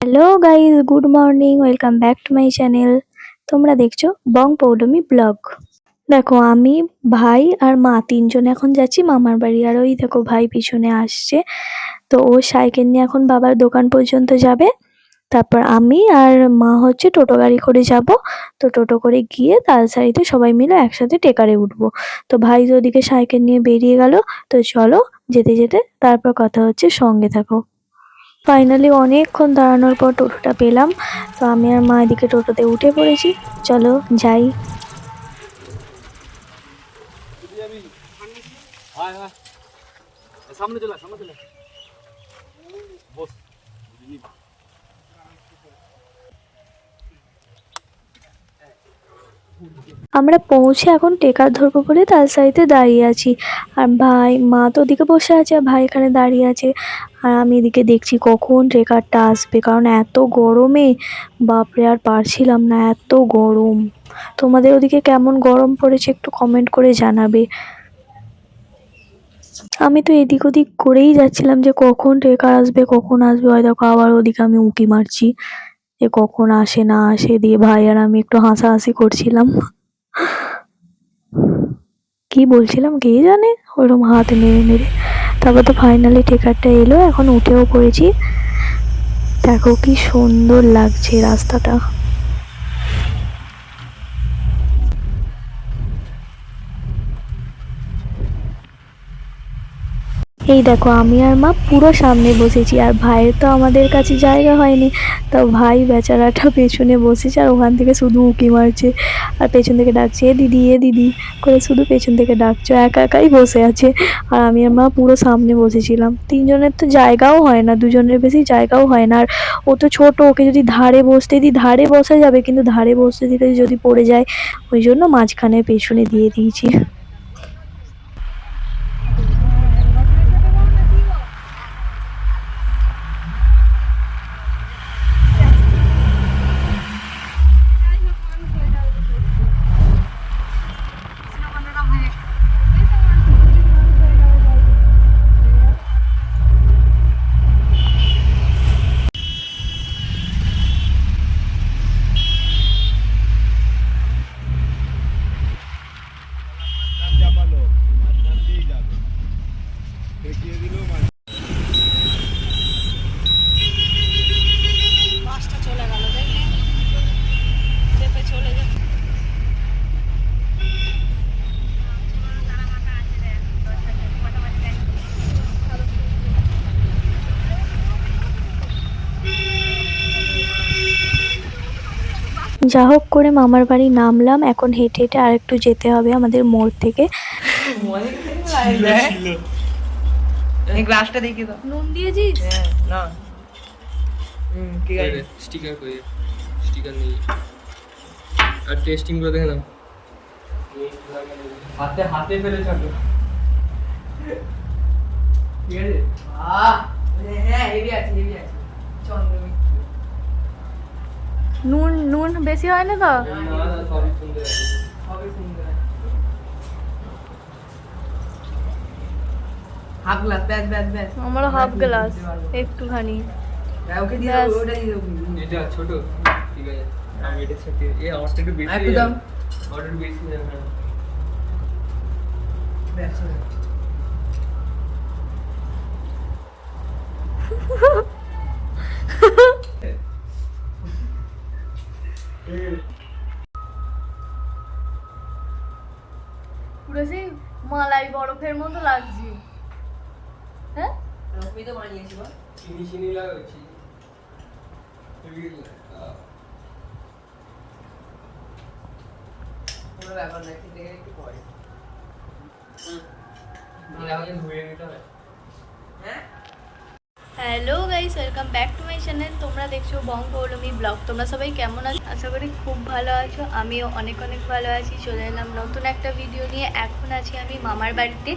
Hello guys good morning welcome back to my channel তোমরা দেখছ বং Poulami blog. দেখো, আমি ভাই আর মা তিনজন এখন যাচ্ছি মামার বাড়ি। আর ওই দেখো, ভাই পিছনে আসছে। তো ও সাইকেল নিয়ে এখন বাবার দোকান পর্যন্ত যাবে। তারপর আমি আর মা হচ্ছে টোটো গাড়ি করে যাব। তো টোটো করে গিয়ে তালসারিতে সবাই মিলে একসাথে টেকারে উঠবো। তো ভাই তো ওদিকে সাইকেল নিয়ে বেরিয়ে গেল। তো চলো যেতে যেতে তারপর কথা হচ্ছে সঙ্গে থাকো। ফাইনালি অনেকক্ষণ দাঁড়ানোর পর টোটোটা পেলাম। তো আমি আর মা এদিকে টোটোতে উঠে পড়েছি। চলো, যাই। সামনে চলে সামনে চলে বস আমরা পৌঁছে এখন টেকার ধরবো বলে তালসারিতে দাঁড়িয়ে আছি। আর ভাই, মা তো ওদিকে বসে আছে, আর ভাই এখানে দাঁড়িয়ে আছে। আর আমি এদিকে দেখছি কখন ট্রেকারটা আসবে, কারণ এত গরমে, বাপরে, আর পারছিলাম না, এত গরম। তোমাদের ওদিকে কেমন গরম পড়েছে একটু কমেন্ট করে জানাবে। আমি তো এদিক ওদিক করেই যাচ্ছিলাম যে কখন ট্রেকার আসবে, কখন আসবে, হয় দেখো আবার ওদিকে আমি উঁকি মারছি। যে কখন আসে না আসে দিয়ে ভাই আর আমি একটু হাসাহাসি করছিলাম। কি বলছিলাম কে জানে? ওরকম হাত নেড়ে নেড়ে। তারপর তো ফাইনালি টেকারটা এলো, এখন উঠেও পড়েছি। দেখো কি সুন্দর লাগছে রাস্তাটা। এই দেখো, আমি আর মা পুরো সামনে বসেছি, আর ভাইয়ের তো আমাদের কাছে জায়গা হয়নি। তো ভাই বেচারাটা পেছনে বসেছে আর ওখান থেকে শুধু উঁকি মারছে আর পেছন থেকে ডাকছে, এ দিদি এ দিদি, করে শুধু পেছন থেকে ডাকছে, একা একাই বসে আছে। আর আমি আর মা পুরো সামনে বসেছিলাম। তিনজনের তো জায়গাও হয় না, দুজনের বেশি জায়গাও হয় না। আর ও তো ছোট, ওকে যদি ধারে বসতে দিই, ধারে বসা যাবে, কিন্তু ধারে বসতে দিলে যদি পড়ে যায়, ওই জন্য মাঝখানে পেছনে দিয়ে দিয়েছি চাপালো মাঝখান দিয়েই যাবে দেখিয়ে দিলেও মাঝ বাসটা চলে গেল দেখলি চেপে চলে যাচ্ছে যা হোক করে মামার বাড়ি নামলাম। এখন হেঁটে হেঁটে আর একটু যেতে হবে আমাদের মোড় থেকে। গ্লাসটা দেখি তো নুন দিয়েছিস? হ্যাঁ না। ঠিক আছে স্টিকার করে স্টিকার নেই আর টেস্টিং করে দেখে নাও। হাতে হাতে ফেলে ছাড়ো ঠিক আছে? আহ হ্যাঁ হেভি আছে হেভি আছে। নুন নুন বেশি হয় না তো না না সবই সুন্দর আছে সবই সুন্দর আছে হাফ গ্লাস ব্যাস ব্যাস ব্যাস আমারও হাফ গ্লাস দিতে পারব। একটুখানি হ্যাঁ, ওকে দিয়ে ব্যাস। দেবো, ওটা দিয়ে দেবো। এটা ছোট ঠিক আছে আমি এটা সাথে এ আমারটা একটু বেশি আর একটু দাও। আমার একটু বেশি হয়ে যাবে ব্যাস, পুরো সেই মালাই বরফের মতো লাগছে। হ্যাঁ? ওকেই তো বানিয়েছি বল। চিনি চিনি লাগাচ্ছি কোনো ব্যাপার না খেতে গেলে একটু পরে। ধুয়ে নিতে হবে। Hello guys welcome back to my channel তোমরা দেখছ বং পৌলমী ব্লগ। তোমরা সবাই কেমন আছো? আশা করি খুব ভালো আছো। আমিও অনেক অনেক ভালো আছি। চলে এলাম নতুন একটা ভিডিও নিয়ে। এখন আছি আমি মামার বাড়িতে।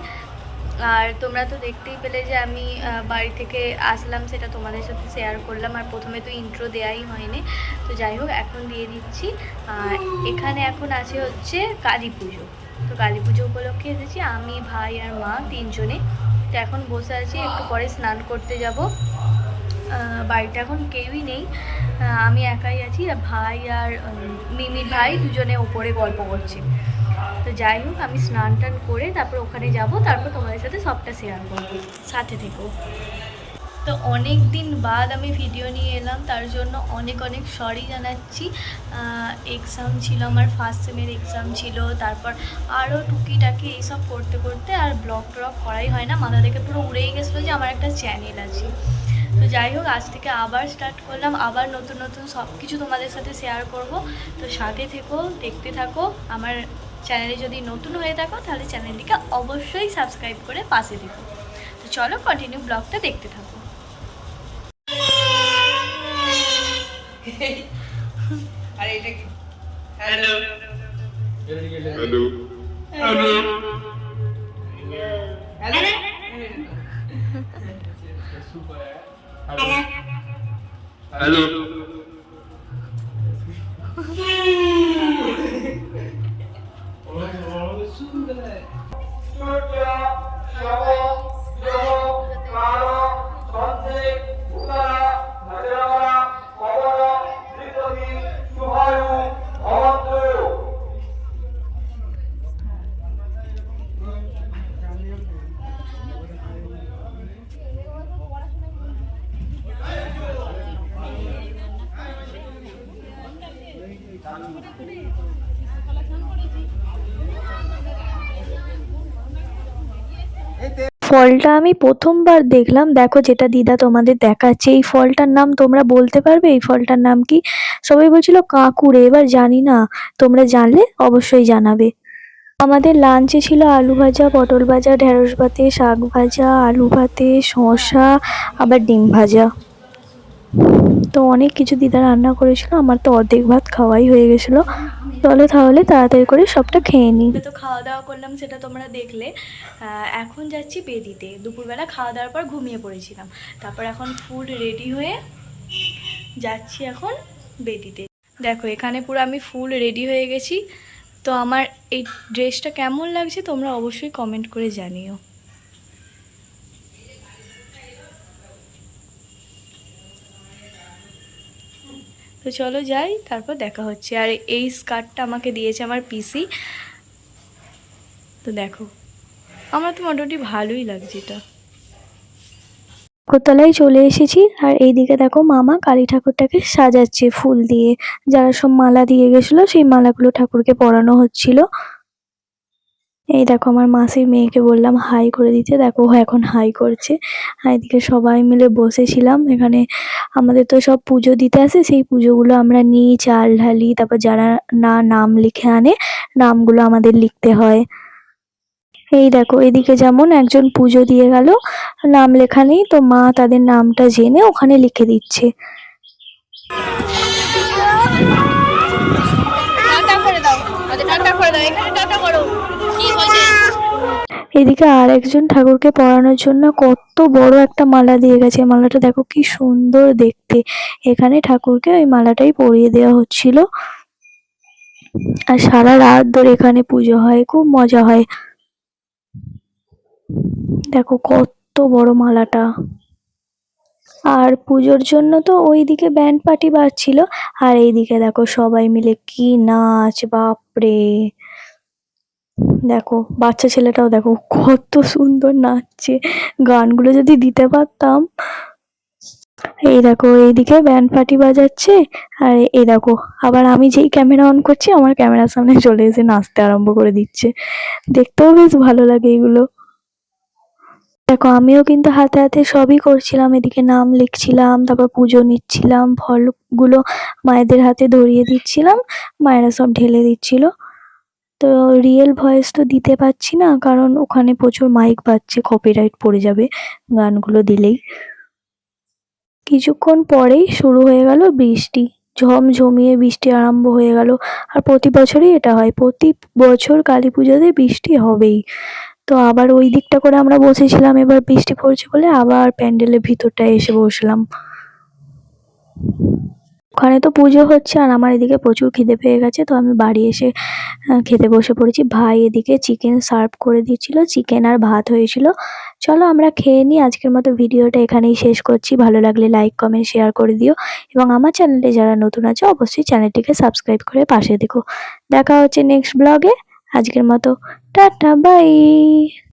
আর তোমরা তো দেখতেই পেলে যে আমি বাড়ি থেকে আসলাম, সেটা তোমাদের সাথে শেয়ার করলাম। আর প্রথমে তো ইন্ট্রো দেওয়াই হয়নি। তো যাই হোক, এখন দিয়ে দিচ্ছি। আর এখানে এখন আছে হচ্ছে কালী পুজো। তো কালী পুজো উপলক্ষে এসেছি আমি, ভাই আর মা তিনজনে। তো এখন বসে আছি, একটু পরে স্নান করতে যাব। বাড়িটা এখন কেউই নেই। আমি একাই আছি, আর ভাই আর মিমি ভাই দুজনে ওপরে গল্প করছে। তো যাই হোক, আমি স্নান টান করে তারপর ওখানে যাব, তারপর তোমাদের সাথে সবটা শেয়ার করব। সাথে থেকো। তো অনেক দিন বাদ আমি ভিডিও নিয়ে এলাম, তার জন্য অনেক অনেক সরি জানাচ্ছি। এক্সাম ছিল, আমার ফার্স্ট সেমের এক্সাম ছিল, তারপর আরও টুকিটাকি এইসব করতে করতে আর ব্লগ ট্লগ করাই হয় না। মাথা থেকে পুরো উড়েই গেছিল যে আমার একটা চ্যানেল আছে। তো যাই হোক, আজ থেকে আবার স্টার্ট করলাম, আবার নতুন নতুন সব কিছু তোমাদের সাথে শেয়ার করব। তো সাথে থেকো, দেখতে থাকো। আমার চ্যানেলে যদি নতুন হয়ে থাকো, তাহলে চ্যানেলটিকে অবশ্যই সাবস্ক্রাইব করে পাশে থেকো। তো চলো কন্টিনিউ ব্লগটা দেখতে থাকো। এটা কি হ্যালো হ্যালো ফলটা আমি প্রথমবার দেখলাম। দেখো যেটা দিদা তোমাদের দেখাচ্ছে, এই ফলটার নাম তোমরা বলতে পারবে? এই ফলটার নাম কি? সবাই বলছিল কাঁকুড়ে, এবার জানি না। তোমরা জানলে অবশ্যই জানাবে। আমাদের লাঞ্চে ছিল আলু ভাজা, পটল ভাজা, ঢেঁড়স ভাতে, শাক ভাজা, আলু ভাতে, শসা, আবার ডিম ভাজা। তো অনেক কিছু দিদা রান্না করেছিল, আমার তো অর্ধেক ভাত খাওয়াই হয়ে গেছিল। চলো তাহলে তাড়াতাড়ি করে সবটা খেয়ে নিই তো খাওয়া দাওয়া করলাম, সেটা তোমরা দেখলে। এখন যাচ্ছি বেদিতে। দুপুরবেলা খাওয়া দাওয়ার পর ঘুমিয়ে পড়েছিলাম। তারপর এখন ফুল রেডি হয়ে যাচ্ছি এখন বেদিতে। দেখো, এখানে পুরো আমি ফুল রেডি হয়ে গেছি। তো আমার এই ড্রেসটা কেমন লাগছে তোমরা অবশ্যই কমেন্ট করে জানিও। তো চলো যাই, তারপর দেখা হচ্ছে। আর এই স্কার্টটা আমাকে দিয়েছে আমার পিসি। তো দেখো, আমার তো মোটামুটি ভালোই লাগছে এটা। ঠাকুরতলায় চলে এসেছি, আর এইদিকে দেখো মামা কালী ঠাকুরটাকে সাজাচ্ছে ফুল দিয়ে। যারা সব মালা দিয়ে গেছিল, সেই মালাগুলো ঠাকুরকে পরানো হচ্ছিল। এই দেখো, আমার মাসির মেয়েকে বললাম হাই করে দিতে। দেখো এখন হাই করছে। আর এদিকে সবাই মিলে বসেছিলাম। এখানে আমাদের তো সব পুজো দিতে আসে। সেই পুজোগুলো আমরা নিই, চাল ঢালি, তারপর যারা না নাম লিখে আনে, নামগুলো আমাদের লিখতে হয়। এই দেখো, এদিকে যেমন একজন পুজো দিয়ে গেল, নাম লেখা নেই, তো মা তাদের নামটা জেনে ওখানে লিখে দিচ্ছে। আচ্ছা করে দাও। এখানে টাটা করো। এদিকে আর একজন ঠাকুরকে পরানোর জন্য কত বড় একটা মালা দিয়ে গেছে। মালাটা দেখো কি সুন্দর দেখতে। এখানে ঠাকুরকে ওই মালাটাই পরিয়ে দেওয়া হচ্ছিল। আর সারা রাত ধরে এখানে পুজো হয়, খুব মজা হয়। দেখো কত বড় মালাটা। আর পুজোর জন্য তো ওইদিকে ব্যান্ড পার্টি বাজছিল। আর এইদিকে দেখো সবাই মিলে কি নাচ, বাপরে! দেখো, বাচ্চা ছেলেটাও দেখো, কত সুন্দর নাচছে। গানগুলো যদি দিতে পারতাম। এই দেখো, এইদিকে ব্যান্ড পার্টি বাজাচ্ছে। আর এই দেখো, আবার আমি যেই ক্যামেরা অন করছি, আমার ক্যামেরার সামনে চলে এসে নাচতে আরম্ভ করে দিচ্ছে। দেখতেও বেশ ভালো লাগে এগুলো। দেখো, আমিও কিন্তু হাতে হাতে সবই করছিলাম, এদিকে নাম লিখছিলাম, তারপর পুজো নিচ্ছিলাম, ফলগুলো মায়েদের হাতে ধরিয়ে দিচ্ছিলাম, মায়েরা সব ঢেলে দিচ্ছিল। তো রিয়েল ভয়েস তো দিতে পারছি না, কারণ ওখানে প্রচুর মাইক বাজছে কপিরাইট পড়ে যাবে গানগুলো দিলেই। কিছুক্ষণ পরেই শুরু হয়ে গেল বৃষ্টি ঝমঝমিয়ে বৃষ্টি আরম্ভ হয়ে গেল, আর প্রতি বছরই এটা হয়, প্রতি বছর কালী পুজোতে বৃষ্টি হবেই। তো আবার ওই দিকটা করে আমরা বসেছিলাম, এবার বৃষ্টি পড়ছে বলে আবার প্যান্ডেলের ভিতরটায় এসে বসলাম। ওখানে তো পুজো হচ্ছে আর আমার এদিকে প্রচুর খিদে পেয়ে গেছে, তো আমি বাড়ি এসে খেতে বসে পড়েছি। ভাই এদিকে চিকেন সার্ভ করে দিচ্ছিল চিকেন আর ভাত হয়েছিল। চলো আমরা খেয়ে নিই, আজকের মতো ভিডিওটা এখানেই শেষ করছি। ভালো লাগলে লাইক কমেন্ট শেয়ার করে দিও। এবং আমার চ্যানেলে যারা নতুন আছে, অবশ্যই চ্যানেলটিকে সাবস্ক্রাইব করে পাশে দেখো। দেখা হচ্ছে নেক্সট ব্লগে আজকের মতো, টাটা বাই